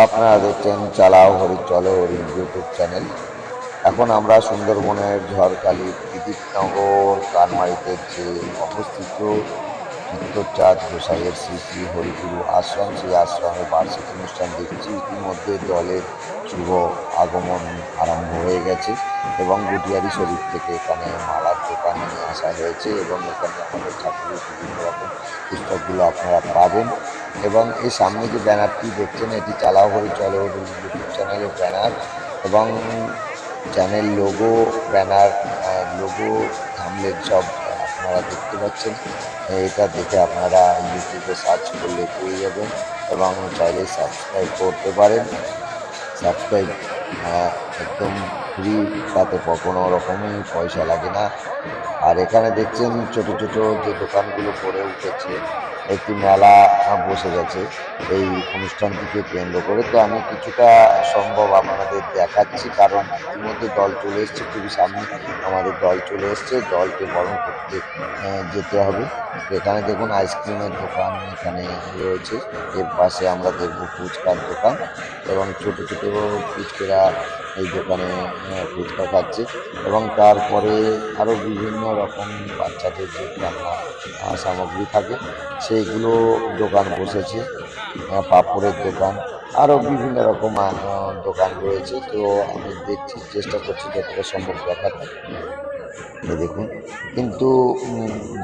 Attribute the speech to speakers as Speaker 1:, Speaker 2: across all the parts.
Speaker 1: আপনারা দেখছেন চালাও হরি চলো হরি ইউটিউব চ্যানেল। এখন আমরা সুন্দরবনের ঝড়খালি বিদ্যুৎনগর কানমারিতে যে অবস্থিত চিত্তচাঁদ গোসাইয়ের শ্রী শ্রী হরিগুরু আশ্রম, সেই আশ্রমে বার্ষিক অনুষ্ঠান দেখছি। ইতিমধ্যে দলের শুভ আগমন আরম্ভ হয়ে গেছে এবং গুটিয়ারি শরীর থেকে এখানে মালার দোকান নিয়ে আসা হয়েছে এবং এখানে আমাদের ঠাকুরের বিভিন্ন রকম পুস্তকগুলো আপনারা পাবেন। এবং এই সামনে যে ব্যানারটি দেখছেন, এটি চালাও হরি চলো ইউটিউব চ্যানেলের ব্যানার এবং চ্যানেল লোগো ব্যানার লোগো থামলেট সব আপনারা দেখতে পাচ্ছেন। এটা দেখে আপনারা ইউটিউবে সার্চ করলে পেয়ে যাবেন এবং চাইলে সাবস্ক্রাইব করতে পারেন। সাবস্ক্রাইব একদম ফ্রি, তাতে কোনো রকমই পয়সা লাগে না। আর এখানে দেখছেন ছোট ছোট যে দোকানগুলো গড়ে উঠেছে একটি মেলা বসে গেছে। এই অনুষ্ঠানটিকে কেন্দ্র করে। তো আমি কিছুটা সম্ভব আপনাদের দেখাচ্ছি, কারণ ইতিমধ্যে দল চলে এসছে। খুবই সামনে আমাদের দল চলে এসছে। দলকে বরণ করতে যেতে হবে। এখানে দেখুন, আইসক্রিমের দোকান এখানে রয়েছে। এর পাশে আমরা দেখব ফুচকার দোকান এবং ছোট ছোট ফুচকেরা এই দোকানে আহ, ফুচকা খাচ্ছে এবং তারপরে আরও বিভিন্ন রকম বাচ্চাদের যে খেলনা সামগ্রী থাকে সেইগুলো দোকান বসেছে পাপড়ের দোকান আরও বিভিন্ন রকম দোকান রয়েছে। তো আমি দেখছি চেষ্টা করছি যতটা সম্ভব এই দেখুন কিন্তু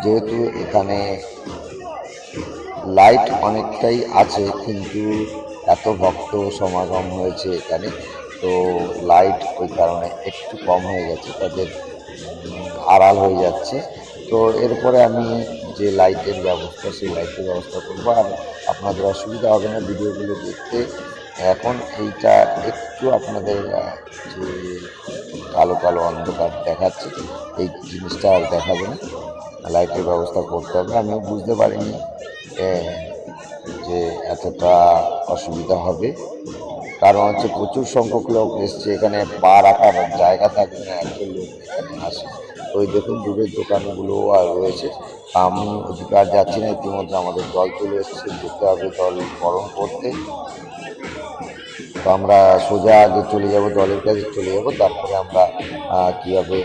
Speaker 1: যেহেতু এখানে লাইট অনেকটাই আছে কিন্তু এত ভক্ত সমাগম হয়েছে এখানে। তো লাইট ওই কারণে একটু কম হয়ে গেছে, তাদের আড়াল হয়ে যাচ্ছে। তো এরপরে আমি যে লাইটের ব্যবস্থা, সেই লাইটের ব্যবস্থা করব। আর আপনাদের অসুবিধা হবে না ভিডিওগুলো দেখতে। এখন এইটা একটু আপনাদের যে কালো কালো অন্ধকার দেখাচ্ছে, এই জিনিসটা আর দেখাবে না। লাইটের ব্যবস্থা করতে হবে। আমি বুঝতে পারিনি যে এতটা অসুবিধা হবে। কারণ হচ্ছে প্রচুর সংখ্যক লোক এসছে, এখানে পা রাখার জায়গা থাকে না একজন লোক এখানে আসে। ওই দেখুন দূরের দোকানগুলো আর রয়েছে। আমি আর যাচ্ছি না, ইতিমধ্যে আমাদের দল চলে এসছে, যেতে হবে দল বরণ করতে। তো আমরা সোজা আগে চলে যাব, দলের কাছে চলে যাব, তারপরে আমরা কীভাবে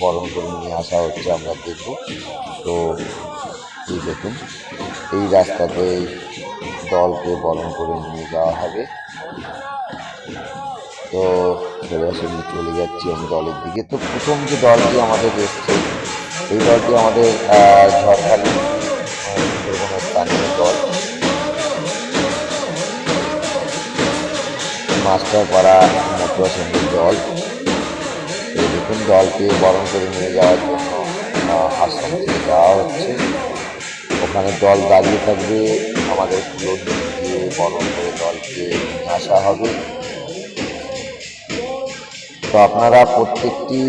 Speaker 1: বরণ করে নিয়ে আসা হচ্ছে আমরা দেখব। তো এই দেখুন, এই রাস্তাতে দলকে বরণ করে নিয়ে যাওয়া হবে। তো চলে যাচ্ছি আমি দলের দিকে। তো প্রথম যে দলটি আমাদের এসছে, এই দলটি আমাদের ঝড়খালি স্থানীয় দল। মাস্টারপাড়া মতুয়া সংগীত দল। এই দেখুন দলকে বরণ করে নিয়ে যাওয়ার জন্য আশ্রম থেকে যাওয়া হচ্ছে। ওখানে দল দাঁড়িয়ে থাকবে, আমাদের ফুলো দিয়ে বরণ করে দলকে নিয়ে আসা হবে। তো আপনারা প্রত্যেকটি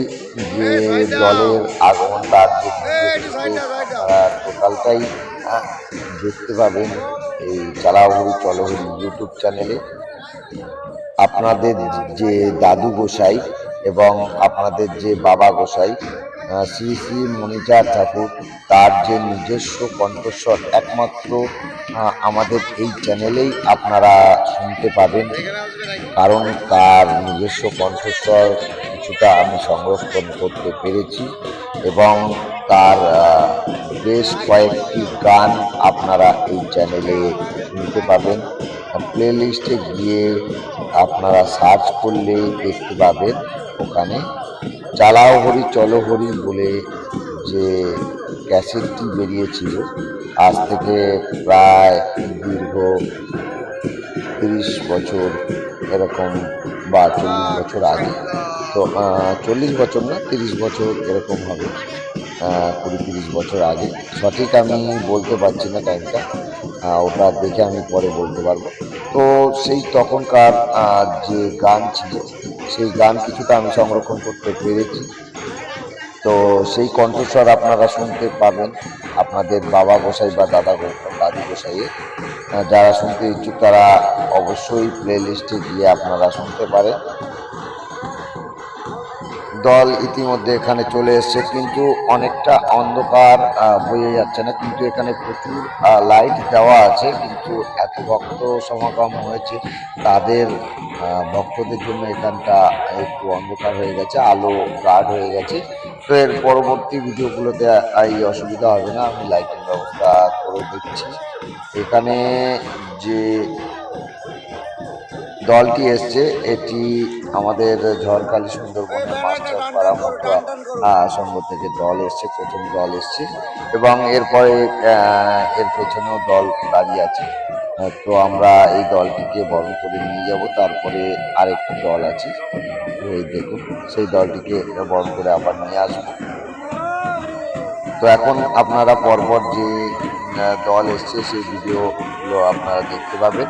Speaker 1: যে দলের আগমন তার যে আপনারা টোটালটাই দেখতে পাবেন এই চালাহরি চলহরি ইউটিউব চ্যানেলে আপনাদের যে দাদু গোসাই এবং আপনাদের যে বাবা গোসাই শ্রী শ্রী মণিচাঁদ ঠাকুর, তার যে নিজস্ব কণ্ঠস্বর, একমাত্র আমাদের এই চ্যানেলেই আপনারা শুনতে পাবেন। কারণ তার নিজস্ব কণ্ঠস্বর কিছুটা আমি সংরক্ষণ করতে পেরেছি এবং তার বেশ কয়েকটি গান আপনারা এই চ্যানেলে শুনতে পাবেন। প্লে লিস্টে গিয়ে আপনারা সার্চ করলে দেখতে পাবেন ওখানে। চালাও হরি, চলো হরি বলে যে ক্যাসেটটি বেরিয়েছিল। আজ থেকে প্রায় দীর্ঘ তিরিশ বছর, এরকম বা চল্লিশ বছর আগে। তো চল্লিশ বছর না, তিরিশ বছর এরকম হবে। কুড়ি তিরিশ বছর আগে। সঠিক আমি বলতে পারছি না টাইমটা ওটা দেখে আমি পরে বলতে পারব। তো সেই তখনকার যে গান ছিল, সেই গান কিছুটা আমি সংরক্ষণ করতে পেরেছি। তো সেই কণ্ঠস্বর আপনারা শুনতে পাবেন আপনাদের বাবা গোসাই বা দাদা দাদি গোসাইয়ে। যারা শুনতে ইচ্ছুক তারা অবশ্যই প্লে লিস্টে গিয়ে আপনারা শুনতে পারেন। দল ইতিমধ্যে এখানে চলে এসছে কিন্তু অনেকটা অন্ধকার আহ, যাচ্ছে না। কিন্তু এখানে প্রচুর লাইট দেওয়া আছে কিন্তু এত ভক্ত সমাগম হয়েছে তাদের ভক্তদের জন্য এখানটা একটু অন্ধকার হয়ে গেছে আলো গাঢ় হয়ে গেছে। তো এর পরবর্তী ভিডিওগুলোতে এই অসুবিধা হবে না আমি লাইটের ব্যবস্থা করে দিচ্ছি। এখানে যে দলটি এসছে এটি আমাদের ঝড়কালী সুন্দরবনের মাস্টার পাড়া সংঘ থেকে দল এসছে প্রথম দল এসছে এবং এরপরে এর পেছনেও দল দাঁড়িয়ে আছে। তো আমরা এই দলটিকে বরণ করে নিয়ে যাব তারপরে আরেকটি দল আছে। এই দেখুন সেই দলটিকে বরণ করে আবার নিয়ে আসব। তো এখন আপনারা পরপর যে দল এসছে সেই ভিডিওগুলো আপনারা দেখতে পাবেন।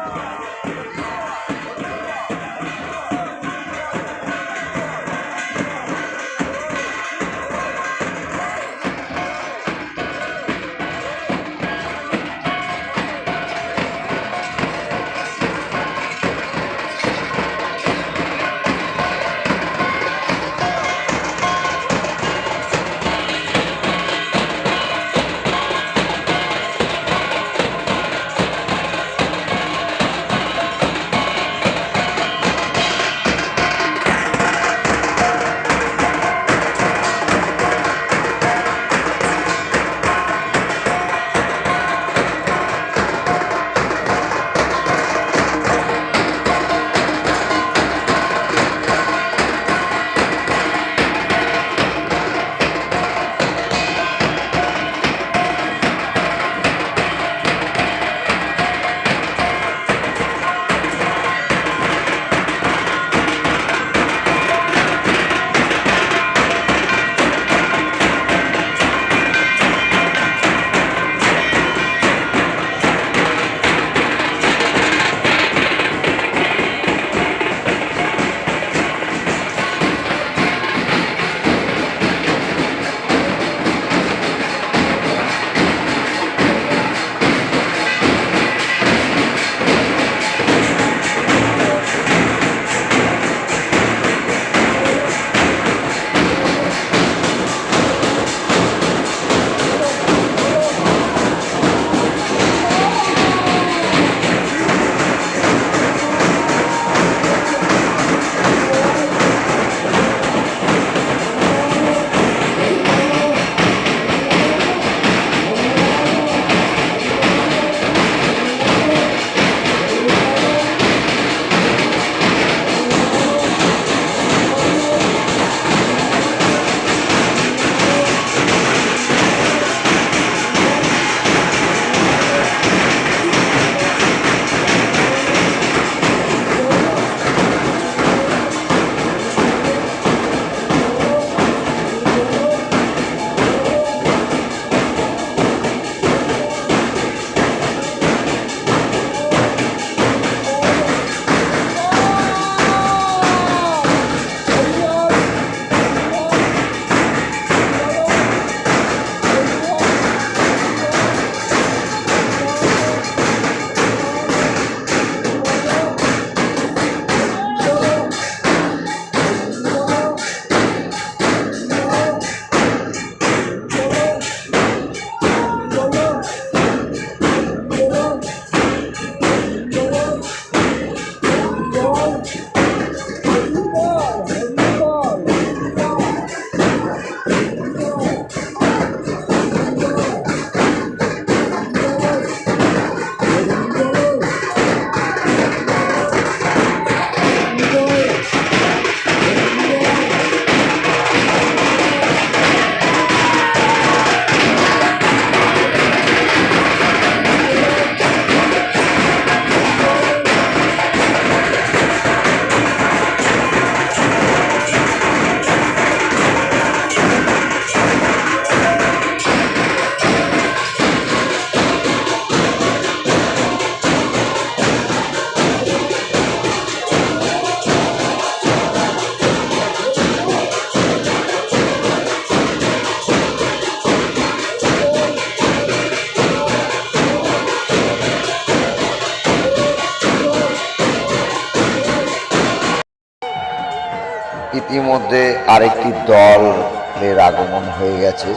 Speaker 1: ইতিমধ্যে আরেকটি দলের আগমন হয়ে গেছে।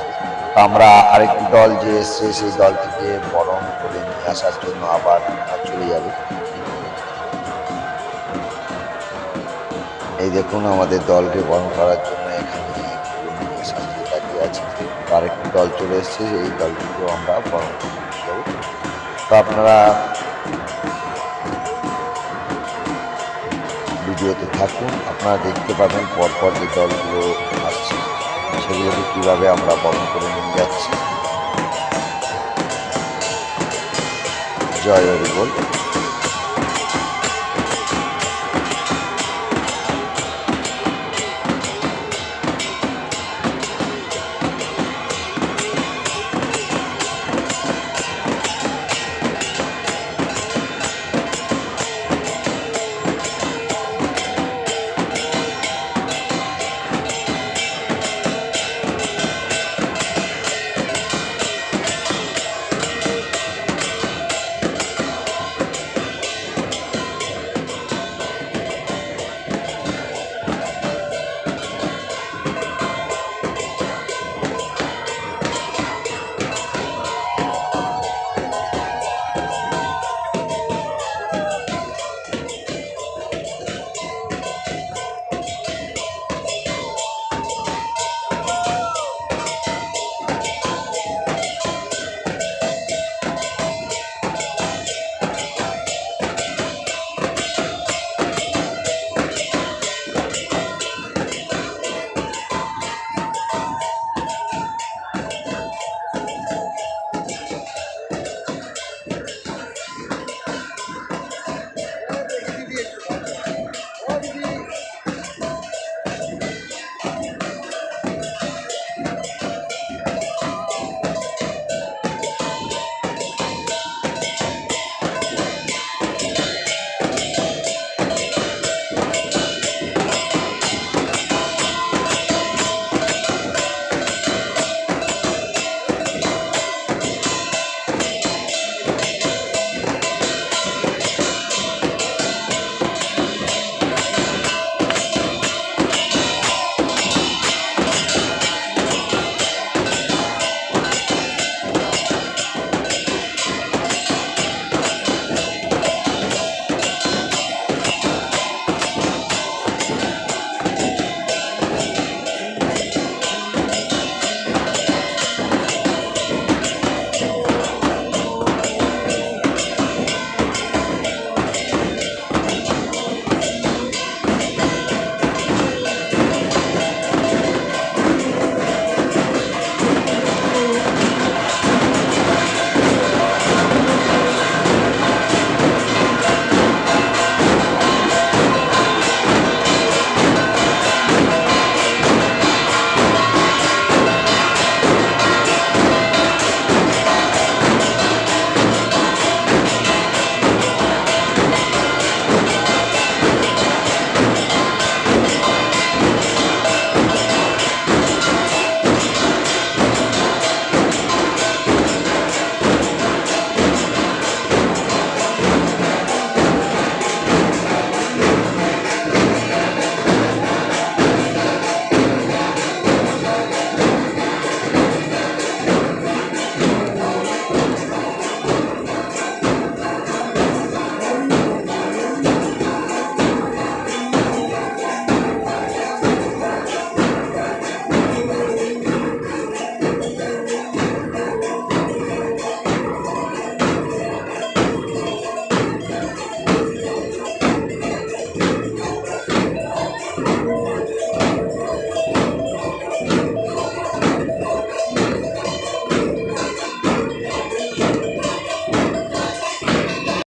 Speaker 1: আমরা আরেকটি দল যে এসছে, সেই দলটিকে বরণ করে নিয়ে আসার জন্য আবার চলে যাবে। এই দেখুন আমাদের দলকে বরণ করার জন্য এখানে সাজিয়ে আছে। আরেকটি দল চলে এসছে এই দলটিকেও আমরা বরণ করে নিয়ে যাব। তো আপনারা ভিডিওতে থাকুন, আপনারা দেখতে পাবেন পরপর যে দলগুলো আসছে, সেগুলোকে কীভাবে আমরা বরণ করে নিয়ে যাচ্ছি। জয় হরি বল।